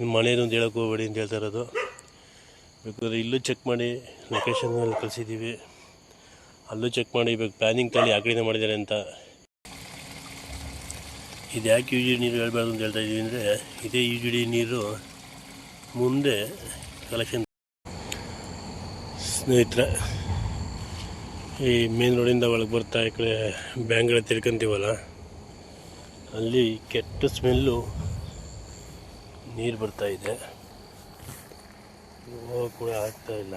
ನಿಮ್ಮ ಮನೇದು ಅಂತ ಹೇಳೋಕೆ ಹೋಗಬೇಡಿ ಅಂತ ಹೇಳ್ತಾ ಇರೋದು. ಬೇಕಾದ್ರೆ ಇಲ್ಲೂ ಚೆಕ್ ಮಾಡಿ ಲೊಕೇಶನ್ನಲ್ಲಿ ಕಳಿಸಿದ್ದೀವಿ. ಅಲ್ಲೂ ಚೆಕ್ ಮಾಡಿ ಇವಾಗ ಪ್ಲ್ಯಾನಿಂಗ್ ತಳಿ ಆ ಕಡೆಯಿಂದ ಮಾಡಿದ್ದಾರೆ ಅಂತ. ಇದು ಯಾಕೆ ಯು ಜಿ ನೀರು ಹೇಳ್ಬಾರ್ದು ಅಂತ ಹೇಳ್ತಾ ಇದ್ದೀವಿ ಅಂದರೆ, ಇದೇ ಯು ಜಿ ನೀರು ಮುಂದೆ ಕಲೆಕ್ಷನ್ ಸ್ನೇಹಿತರೆ, ಈ ಮೇನ್ ರೋಡಿಂದ ಒಳಗೆ ಬರ್ತಾ ಈ ಕಡೆ ಬ್ಯಾಂಗ್ಗಳ ತಿರ್ಕೊಂತೀವಲ್ಲ, ಅಲ್ಲಿ ಕೆಟ್ಟ ಸ್ಮೆಲ್ಲು ನೀರು ಬರ್ತಾ ಇದೆ. ಕೂಡ ಆಗ್ತಾ ಇಲ್ಲ.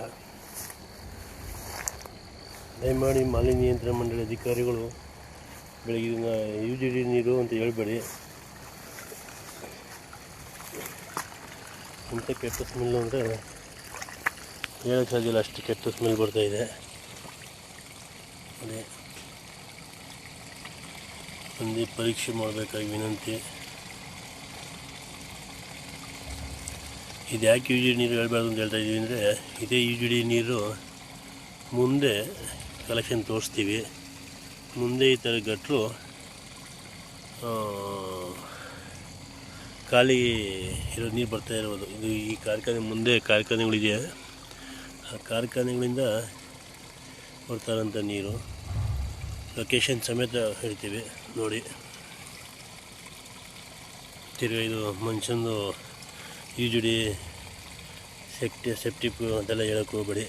ದಯಮಾಡಿ ಮಾಲಿನ್ಯ ನಿಯಂತ್ರಣ ಮಂಡಳಿ ಅಧಿಕಾರಿಗಳು ಬೆಳಗಿನ ಯು ಜಿ ಡಿ ನೀರು ಅಂತ ಹೇಳ್ಬೇಡಿ. ಇಂಥ ಕೆಟ್ಟ ಸ್ಮೆಲ್ ಅಂದರೆ ಹೇಳಕ್ಕೆ ಸಾಧ್ಯ ಅಷ್ಟು ಕೆಟ್ಟ ಸ್ಮೆಲ್ ಬರ್ತಾ ಇದೆ. ಅದೇ. ಒಂದು ಪರೀಕ್ಷೆ ಮಾಡಬೇಕಾಗಿ ವಿನಂತಿ. ಇದು ಯಾಕೆ ಯು ಜಿ ಡಿ ನೀರು ಹೇಳ್ಬಾರ್ದು ಅಂತ ಹೇಳ್ತಾ ಇದ್ದೀವಿ ಅಂದರೆ, ಇದೇ ಯು ಜಿ ಡಿ ನೀರು ಮುಂದೆ ಕಲೆಕ್ಷನ್ ತೋರಿಸ್ತೀವಿ. ಮುಂದೆ ಈ ಥರ ಗಟ್ಟರು ಖಾಲಿ ಇರೋ ನೀರು ಬರ್ತಾ ಇರೋದು ಇದು ಈ ಕಾರ್ಖಾನೆ ಮುಂದೆ ಕಾರ್ಖಾನೆಗಳಿದೆ. ಆ ಕಾರ್ಖಾನೆಗಳಿಂದ ಬರ್ತಾರಂಥ ನೀರು. ಲೊಕೇಶನ್ ಸಮೇತ ಹೇಳ್ತೀವಿ ನೋಡಿ. ತಿರ್ಗಿ ಇದು ಮನುಷ್ಯಂದು ಯೂಜುಡಿ ಸೆಫ್ಟಿ ಸೆಪ್ಟಿಕ್ ಅಂತೆಲ್ಲ ಹೇಳೋಕ್ಕೆ ಹೋಗ್ಬೇಡಿ.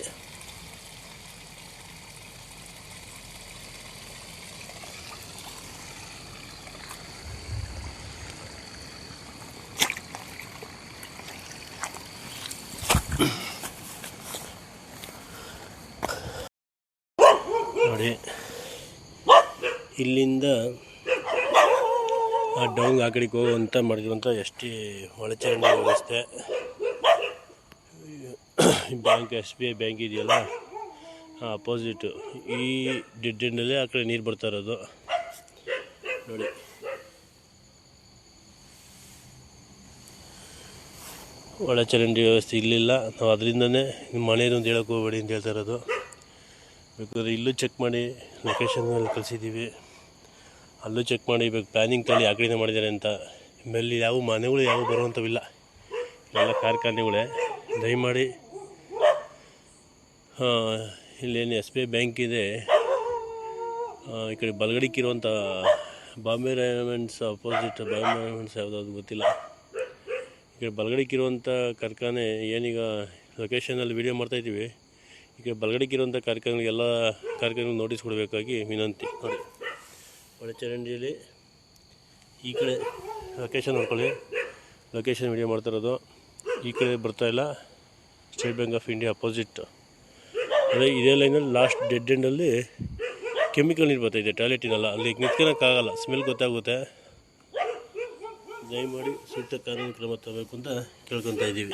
ನೋಡಿ ಇಲ್ಲಿಂದ ಆ ಡೌಂಗ್ ಆ ಕಡೆಗೆ ಹೋಗುವಂತ ಎಸ್ ಟಿ ಒಳಚರಂಡಿ ವ್ಯವಸ್ಥೆ. Bank, S B I bank ಇದೆಯಲ್ಲ ಅಪೋಸಿಟು ಈ ಡಿಡ್ಡಿನಲ್ಲಿ ಆ ಕಡೆ ನೀರು ಬರ್ತಾ ಇರೋದು. ನೋಡಿ. ಒಳಚರಂಡಿ ವ್ಯವಸ್ಥೆ ಇಲ್ಲಿಲ್ಲ. ನಾವು ಅದರಿಂದನೇ ನಿಮ್ಮ ಮನೇನು ಅಂತ ಹೇಳೋಕೆ ಹೋಗಬೇಡಿ ಅಂತ ಹೇಳ್ತಾ ಇರೋದು. ಬೇಕಾದ್ರೆ ಇಲ್ಲೂ ಚೆಕ್ ಮಾಡಿ ಲೊಕೇಶನ್ನಲ್ಲಿ ಕಳಿಸಿದ್ದೀವಿ. ಅಲ್ಲೂ ಚೆಕ್ ಮಾಡಿ, ಇವಾಗ ಪ್ಲ್ಯಾನಿಂಗ್ ತಳಿ ಆ ಮಾಡಿದ್ದಾರೆ ಅಂತ. ಮೇಲೆ ಯಾವ ಮನೆಗಳು ಯಾವ ಬರುವಂಥವಿಲ್ಲ ಎಲ್ಲ ಕಾರ್ಖಾನೆಗಳೇ. ದಯಮಾಡಿ ಇಲ್ಲೇನು ಎಸ್ ಬಿ ಐ ಬ್ಯಾಂಕ್ ಇದೆ. ಈ ಕಡೆ ಬಲಗಡಿಕ್ಕಿರುವಂಥ Bombay raiments opposite Bombay raiments ಯಾವುದಾದ್ರು ಗೊತ್ತಿಲ್ಲ. ಈ ಕಡೆ ಬಲಗಡಿಕ್ಕಿರುವಂಥ ಕಾರ್ಖಾನೆ, ಏನೀಗ ಲೊಕೇಶನಲ್ಲಿ ವೀಡಿಯೋ ಮಾಡ್ತಾಯಿದ್ದೀವಿ ಈಗ ಬಲಗಡೆಗಿರುವಂಥ ಕಾರ್ಖಾನೆಗೆಲ್ಲ ಕಾರ್ಖಾನೆಗೆ ನೋಟಿಸ್ ಕೊಡಬೇಕಾಗಿ ವಿನಂತಿ. ನೋಡಿ ಒಳಚರಂಡಿಯಲ್ಲಿ ಈ ಕಡೆ ಲೊಕೇಶನ್ ನೋಡ್ಕೊಳ್ಳಿ. ಲೊಕೇಶನ್ ವಿಡಿಯೋ ಮಾಡ್ತಾ ಇರೋದು. ಈ ಕಡೆ ಬರ್ತಾ ಇಲ್ಲ. State bank of India opposite ಅದೇ ಇದೇ ಲೈನಲ್ಲಿ ಲಾಸ್ಟ್ ಡೆಡ್ ಎಂಡಲ್ಲಿ ಕೆಮಿಕಲ್ ನೀರು ಬರ್ತಾಯಿದೆ ಟಾಯ್ಲೆಟಿನಲ್ಲ ಅಲ್ಲಿ ನಿಂತ್ಕೊಳಕ್ಕಾಗಲ್ಲ ಸ್ಮೆಲ್ ಗೊತ್ತಾಗುತ್ತೆ. ದಯಮಾಡಿ ಸೂಕ್ತ ಕಾನೂನು ಕ್ರಮ ತಗೋಬೇಕು ಅಂತ ಕೇಳ್ಕೊತಾ ಇದ್ದೀವಿ.